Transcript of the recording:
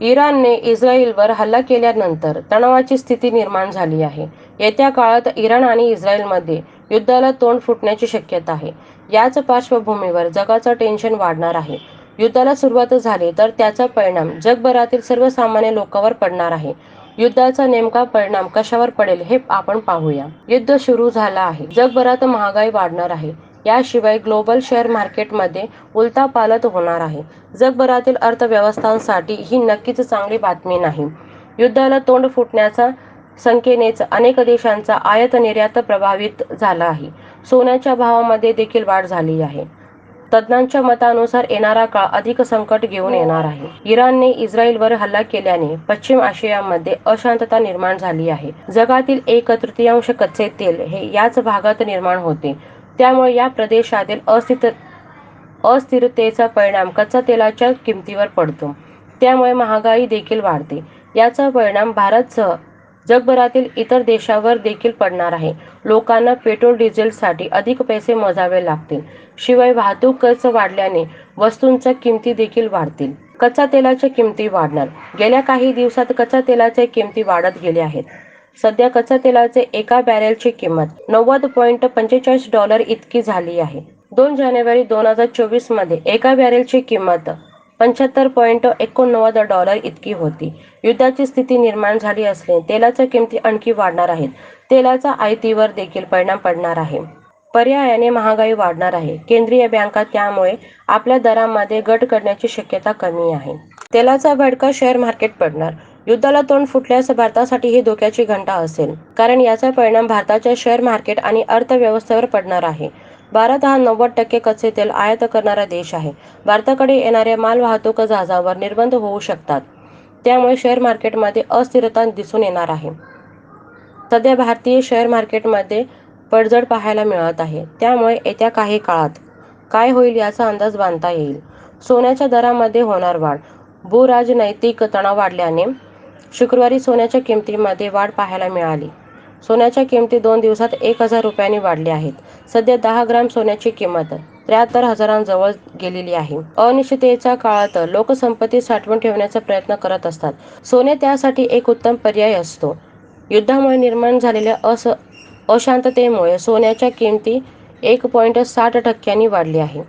इराणने इस्रायलवर हल्ला केल्यानंतर तणावाची स्थिती निर्माण झाली आहे. येत्या काळात इराण आणि इस्रायलमध्ये युद्धाला तोंड फुटण्याची शक्यता आहे. याच पार्श्वभूमीवर जगाचं टेन्शन वाढणार आहे. युद्धाला सुरुवात झाली तर त्याचा परिणाम जगभरातील सर्वसामान्य लोकांवर पडणार आहे. युद्धाचा नेमका परिणाम कशावर पडेल हे आपण पाहूया. युद्ध सुरू झालं आहे. जगभरात महागाई वाढणार आहे. याशिवाय ग्लोबल शेअर मार्केटमध्ये उलतापालत होणार आहे. जगभरातील अर्थव्यवस्थांसाठी ही नक्कीच चांगली बातमी नाही. युद्धाला तोंड फुटण्याचा संख्येनेच अनेक देशांचा आयात-निर्यात प्रभावित झाला आहे. सोन्याच्या भावामध्ये देखील वाढ झाली आहे. तज्ज्ञांच्या मतानुसार येणारा काळ अधिक संकट घेऊन येणार आहे. इराणने इस्रायलवर हल्ला केल्याने पश्चिम आशियामध्ये अशांतता निर्माण झाली आहे. जगातील एक तृतीयांश कच्चे तेल हे याच भागात निर्माण होते. त्यामुळे या प्रदेशातील अस्थिरतेचा परिणाम कच्च्या तेलाच्या किमतीवर पडतो. त्यामुळे महागाई देखील वाढते. याचा परिणाम भारतसह जगभरातील इतर देशावर देखील पडणार आहे. लोकांना पेट्रोल डिझेलसाठी अधिक पैसे मोजावे लागतील. शिवाय वाहतूक खर्च वाढल्याने वस्तूंच्या किमती देखील वाढतील. कच्च्या तेलाच्या किमती वाढणार गेल्या काही दिवसात कच्च्या तेलाच्या किमती वाढत गेल्या आहेत. सध्या कच्च्या तेलाचे एका बॅरेलची किंमत नव्वद पॉईंट पंचेचाळीस डॉलर इतकी झाली आहे. दोन जानेवारी दोन हजार चोवीसमध्ये एका बॅरेलची किंमत पंच्याहत्तर पॉईंट एकोणनव्वद डॉलर इतकी होती. युद्धाची स्थिती निर्माण झाली असली तेलाच्या किमती आणखी वाढणार आहेत. तेलाचा आयतीवर देखील परिणाम पडणार आहे. पर्यायाने महागाई वाढणार आहे. केंद्रीय बँका त्यामुळे आपल्या दरांमध्ये घट करण्याची शक्यता कमी आहे. तेलाचा भडका शेअर मार्केट पडणार युद्धाला तोंड फुटल्यास भारतासाठी ही धोक्याची घंटा असेल. कारण याचा परिणाम भारताच्या शेअर मार्केट आणि अर्थव्यवस्थेवर पडणार आहे. भारत हा नव्वद टक्के कच्चे तेल आयात करणारा देश आहे. भारताकडे येणाऱ्या मालवाहतूक जहाजावर निर्बंध होऊ शकतात. त्यामुळे शेअर मार्केटमध्ये अस्थिरता दिसून येणार आहे. सध्या भारतीय शेअर मार्केटमध्ये पडझड पाहायला मिळत आहे. त्यामुळे येत्या काही काळात काय होईल याचा अंदाज बांधता येईल. सोन्याच्या दरामध्ये होणार वाढ भूराजनैतिक तणाव वाढल्याने शुक्रवारी सोन्याच्या किमतीमध्ये वाढ पाहायला मिळाली. सोन्याच्या किमती दोन दिवसात एक हजार रुपयांनी वाढल्या आहेत. सध्या दहा ग्रॅम सोन्याची किंमत त्र्याहत्तर हजारांजवळ गेलेली आहे. अनिश्चिततेच्या काळात लोक संपत्ती साठवून ठेवण्याचा प्रयत्न करत असतात. सोने त्यासाठी एक उत्तम पर्याय असतो. युद्धामुळे निर्माण झालेल्या अस अशांततेमुळे सोन्याच्या किमती एक पॉईंट साठ टक्क्यांनी वाढली आहे.